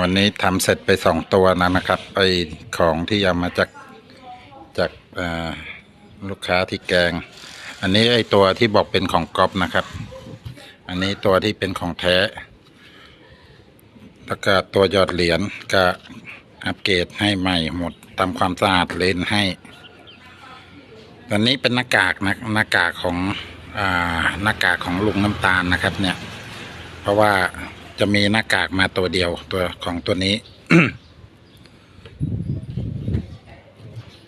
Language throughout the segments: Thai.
วันนี้ทำเสร็จไปสองตัวนะนะครับไปของที่เอามาจากจากลูกค้าที่แกง อันนี้ไอตัวที่บอกเป็นของก๊อฟนะครับ อันนี้ตัวที่เป็นของแท้แล้วก็ตัวหยอดเหรียญก็อัปเกรดให้ใหม่หมดทำความสะอาดเลนให้ ตอนนี้เป็นหน้ากากนะหน้ากากของอหน้ากากของลุงน้ำตาลนะครับ เนี่ย เพราะว่า จะมีหน้ากากมาตัวเดียวตัวของตัวนี้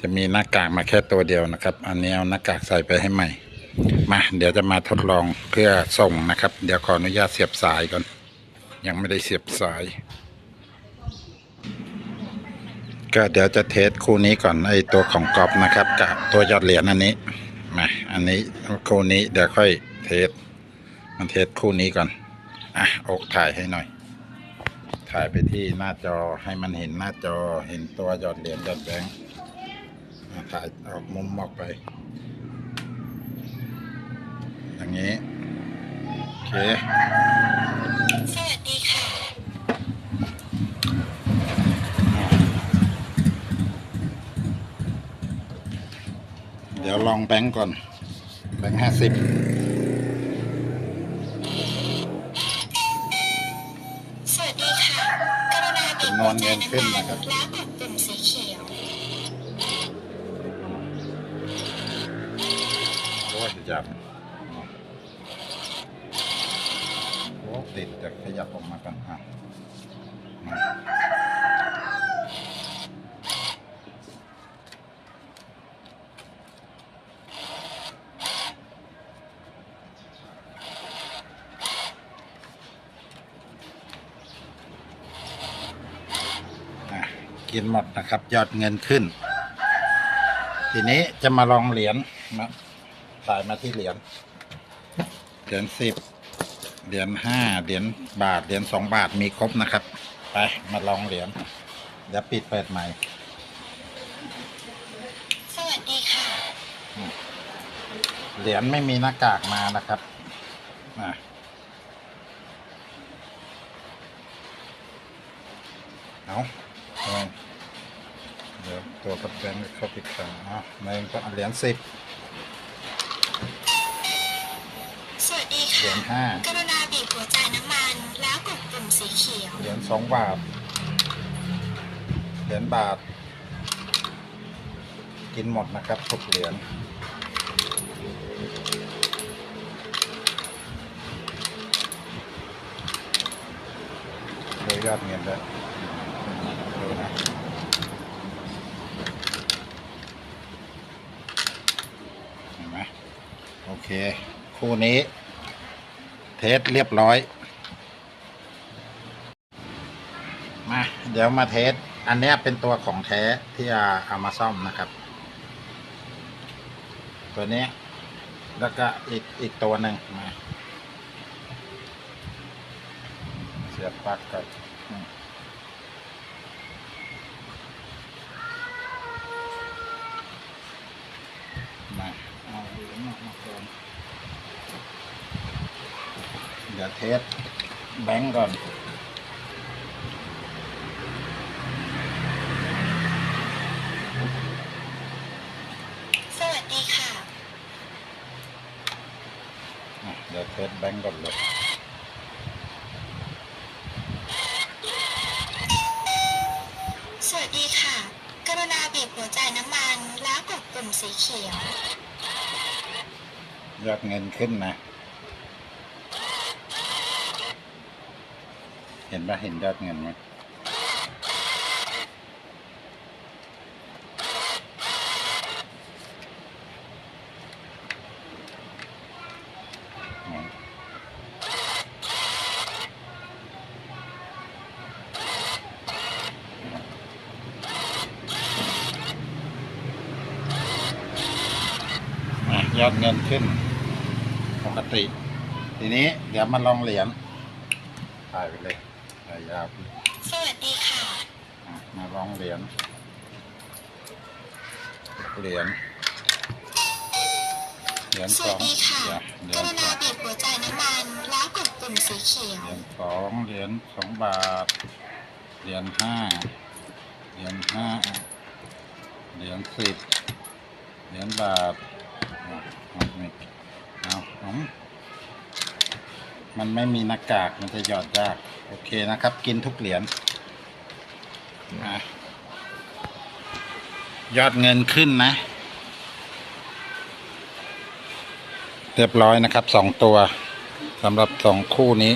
จะมีหน้ากากมาแค่ตัวเดียวนะครับ อันนี้เอาหน้ากากใส่ไปให้ใหม่ มาเดี๋ยวจะมาทดลองเพื่อส่งนะครับ เดี๋ยวขออนุญาตเสียบสายก่อน ยังไม่ได้เสียบสาย ก็เดี๋ยวจะเทสคู่นี้ก่อนไอตัวของกรอบนะครับ กับตัวยอดเหรียญอันนี้มาอันนี้คู่นี้เดี๋ยวค่อยเทสมันเทสคู่นี้ก่อน อะอกถ่ายให้หน่อย ถ่ายไปที่หน้าจอให้มันเห็นหน้าจอเห็นตัวหยอดเหรียญหยอดแบงค์อะถ่ายออกมุมออกไป อย่างนี้ โอเค สวัสดีค่ะ เดี๋ยวลองแบงค์ก่อน แบงค์ห้าสิบ นอนเงินขึ้นนะครับโอ้ยจับโอ้ติดจะขยับออกมากันฮะ กินหมดนะครับ ยอดเงินขึ้น ทีนี้จะมาลองเหรียญมาถ่ายมาที่เหรียญเหรียญสิบเหรียญห้าเหรียญบาทเหรียญสองบาทมีครบนะครับ ไปมาลองเหรียญเดี๋ยวปิดเปิดใหม่ สวัสดีค่ะ เหรียญไม่มีหน้ากากมานะครับอะเอาเอา เดี๋ยวตัวกับแบงค์เข้าปิดกันอะในก็เหรียญสิบสวัสดีเหรีค่ะยญห้ากรุณาบีบหัวใจน้ำมัน แล้วกดปุ่มสีเขียว เหรียญสองบาท เหรียญบาท กินหมดนะครับทุกเหรียญดูยอดเงินด้วยดูนะเห็นไหมโอ เค คู่นี้ เทสเรียบร้อย มา เดี๋ยวมาเทส อันนี้เป็นตัวของแท้ที่เอามาซ่อมนะครับ ตัวนี้ แล้วก็อีกอีกตัวหนึ่งมา เสียบปลั๊กก่อนอืมมา เอาเหรียญออกมาก่อนเดี๋ยวเทสแบงก์ก่อนสวัสดีค่ะ อะเดี๋ยวเทสแบงก์ก่อนเลยสวัสดีค่ะ กรุณาบีบหัวใจน้ำมันแล้วกดปุ่มสีเขียว ยอดเงินขึ้นนะ เห็นปะเห็นยอดเงินไหม ยอดเงินขึ้น ปกติ ทีนี้เดี๋ยวมาลองเหรียญถ่ายไปเลยถ่ายยาวไปสวัสดีค่ะ อะมาลองเหรียญเหรียญเหรียญสสวัอสงดีค่ะเดี๋ยวเหรียญกรุสณาอง บีบหัวใจน้ำมัน แล้วกดปุ่มสีเขียว เหรียญสองเหรียญสองบาท เหรียญห้าเหรียญห้าเหรียญสิบเหรียญบาท เอาเอาไม่เอามันไม่มีหน้ากากมันจะหยอดยาก โอเคนะครับ กินทุกเหรียญอะยอดเงินขึ้นนะ เรียบร้อยนะครับสองตัวสำหรับสองคู่นี้